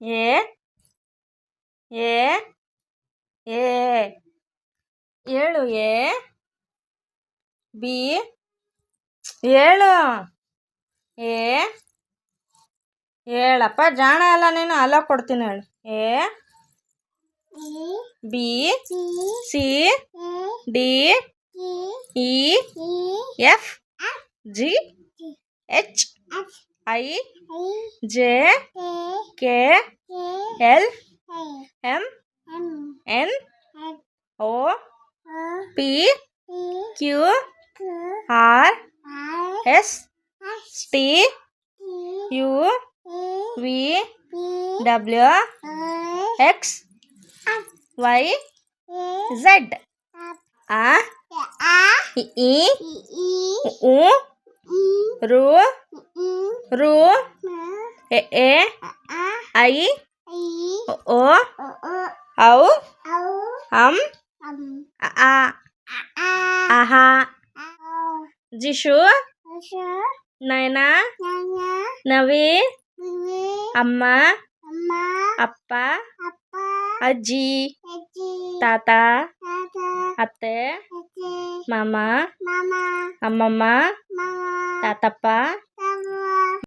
A A A ಏಳು A B? ಏಳು! A ಹೇಳಪ್ಪ, ಜಾಣ ಅಲ್ಲ ನಾನು ಅಲ ಕೊಡ್ತೀನಿ ಹೇಳು. A B? C? D? E? F? G? H? I? J? K L M N O P Q R S T U V W X Y Z ಆ ಇ ಉ ರು ರು A Ai. O. O. Au. Au. Ham. Am. A. A. A. Aha. Jishu. Jishu. Naina. Naina. Navi. Navi. Amma. Amma. Appa. Appa. Aji. Aji. Tata. Tata. Ate. Ate. Mama. Mama. Amma. Mama. Tatapa. Tatapa.